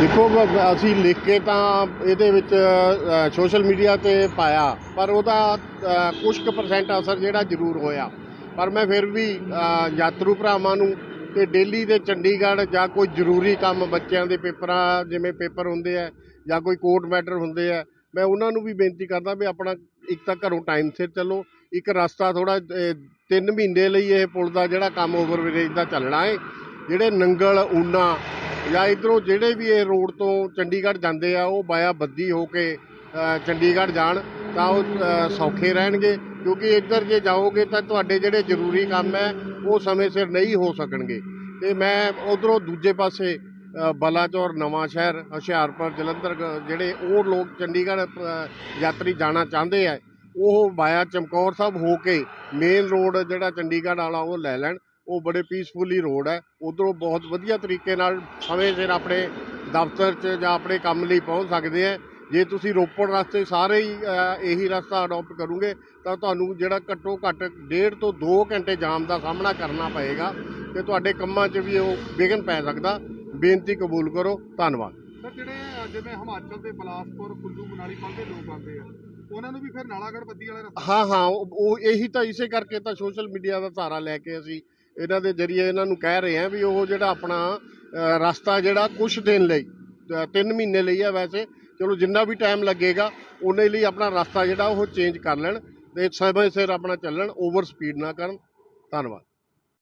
ਦੇਖੋ ਬ- ਅਸੀਂ ਲਿਖ ਕੇ ਤਾਂ ਇਹਦੇ ਵਿੱਚ ਸੋਸ਼ਲ ਮੀਡੀਆ ਤੇ ਪਾਇਆ ਪਰ ਉਹਦਾ ਕੁਛ ਕੁ ਪਰਸੈਂਟ ਅਸਰ ਜਿਹੜਾ ਜ਼ਰੂਰ ਹੋਇਆ। ਪਰ ਮੈਂ ਫਿਰ ਵੀ ਅ, ਯਾਤਰੂ ਭਰਾਵਾਂ ਨੂੰ ਤੇ ਡੇਲੀ ਦੇ ਚੰਡੀਗੜ੍ਹ ਜਾਂ ਕੋਈ ਜ਼ਰੂਰੀ ਕੰਮ ਬੱਚਿਆਂ ਦੇ ਪੇਪਰਾਂ ਜਿਵੇਂ ਪੇਪਰ ਹੁੰਦੇ ਆ ਜਾਂ ਕੋਈ ਕੋਰਟ ਮੈਟਰ ਹੁੰਦੇ ਆ ਮੈਂ ਉਹਨਾਂ ਨੂੰ ਵੀ ਬੇਨਤੀ ਕਰਦਾ ਵੀ ਆਪਣਾ ਇੱਕ ਤਾਂ ਘਰੋਂ ਟਾਈਮ ਸਿਰ ਚੱਲੋ ਇੱਕ ਰਸਤਾ ਥੋੜਾ 3 ਮਹੀਨੇ ਲਈ ਇਹ ਪੁਲ ਦਾ ਜਿਹੜਾ ਕੰਮ ਓਵਰਬ੍ਰਿਜ ਦਾ ਚੱਲਣਾ ਹੈ ਜਿਹੜੇ ਨੰਗਲ ਊਨਾ ਜਾਂ ਇਧਰੋਂ ਜਿਹੜੇ ਵੀ ਇਹ ਰੋਡ ਤੋਂ ਚੰਡੀਗੜ੍ਹ ਜਾਂਦੇ ਆ, ਉਹ ਬਾਇਆ ਬੱਦੀ ਹੋ ਕੇ ਚੰਡੀਗੜ੍ਹ ਜਾਣ, ਤਾਂ ਉਹ ਸੌਖੇ ਰਹਿਣਗੇ। ਕਿਉਂਕਿ ਇੱਧਰ ਜੇ ਜਾਓਗੇ ਤਾਂ ਤੁਹਾਡੇ ਜਿਹੜੇ ਜ਼ਰੂਰੀ ਕੰਮ ਹੈ, ਉਹ ਸਮੇਂ ਸਿਰ ਨਹੀਂ ਹੋ ਸਕਣਗੇ। ਤੇ ਮੈਂ ਉਧਰੋਂ ਦੂਜੇ ਪਾਸੇ ਬਲਾਚੌਰ, ਨਵਾਂ ਸ਼ਹਿਰ, ਹੁਸ਼ਿਆਰਪੁਰ, ਜਲੰਧਰ ਜਿਹੜੇ ਉਹ ਲੋਕ ਚੰਡੀਗੜ੍ਹ ਯਾਤਰੀ ਜਾਣਾ ਚਾਹੁੰਦੇ ਆ, ਉਹ ਬਾਇਆ ਚਮਕੌਰ ਸਾਹਿਬ ਹੋ ਕੇ ਮੇਨ ਰੋਡ ਜਿਹੜਾ ਚੰਡੀਗੜ੍ਹ ਵਾਲਾ ਉਹ ਲੈ ਲੈਣ। ਉਹ ਬੜੇ ਪੀਸਫੁਲੀ ਰੋਡ ਹੈ। ਉਧਰੋਂ ਬਹੁਤ ਵਧੀਆ ਤਰੀਕੇ ਨਾਲ ਸਮੇਂ ਸਿਰ ਆਪਣੇ ਦਫ਼ਤਰ 'ਚ ਜਾਂ ਆਪਣੇ ਕੰਮ ਲਈ ਪਹੁੰਚ ਸਕਦੇ ਆ ਜੇ ਤੁਸੀਂ ਰੋਪੜ ਰਸਤੇ ਸਾਰੇ ਹੀ ਇਹੀ ਰਸਤਾ ਅਡਾਪਟ ਕਰੋਗੇ ਤਾਂ ਤੁਹਾਨੂੰ ਜਿਹੜਾ ਘੱਟੋ ਘੱਟ ਡੇਢ ਤੋਂ 2 ਘੰਟੇ ਜਾਮ ਦਾ ਸਾਹਮਣਾ ਕਰਨਾ ਪਏਗਾ ਤੇ ਤੁਹਾਡੇ ਕੰਮਾਂ 'ਚ ਵੀ ਉਹ ਵਿਘਨ ਪੈ ਸਕਦਾ। ਬੇਨਤੀ ਕਬੂਲ ਕਰੋ। ਧੰਨਵਾਦ। ਸਰ ਜਿਹੜੇ ਜਿਵੇਂ ਹਿਮਾਚਲ ਦੇ ਬਲਾਸਪੁਰ ਕੁੱਲੂ ਮਨਾਲੀ ਦੇ ਲੋਕ ਆਉਂਦੇ ਆ ਉਹਨਾਂ ਨੂੰ ਵੀ ਫਿਰ ਨਾਲਾਗੜ੍ਹ ਬੱਦੀ ਵਾਲਾ ਰਸਤਾ ਹਾਂ ਹਾਂ ਉਹ ਉਹ ਇਹੀ ਤਾਂ ਇਸੇ ਕਰਕੇ ਤਾਂ ਸੋਸ਼ਲ ਮੀਡੀਆ ਦਾ ਸਹਾਰਾ ਲੈ ਕੇ ਅਸੀਂ ਇਹਨਾਂ ਦੇ ਜਰੀਏ ਇਹਨਾਂ ਨੂੰ ਕਹਿ ਰਹੇ ਹਾਂ ਵੀ ਉਹ ਜਿਹੜਾ ਆਪਣਾ ਰਸਤਾ ਜਿਹੜਾ ਕੁਝ ਦਿਨ ਲਈ 3 ਮਹੀਨੇ ਲਈ ਆ ਵੈਸੇ। ਚਲੋ ਜਿੰਨਾ ਵੀ ਟਾਈਮ ਲੱਗੇਗਾ, ਉਹਨੇ ਲਈ ਆਪਣਾ ਰਸਤਾ ਜਿਹੜਾ ਉਹ ਚੇਂਜ ਕਰ ਲੈਣ ਤੇ ਸਮੇਂ ਸਿਰ ਆਪਣਾ ਚੱਲਣ ਓਵਰ ਸਪੀਡ ਨਾ ਕਰਨ। ਧੰਨਵਾਦ।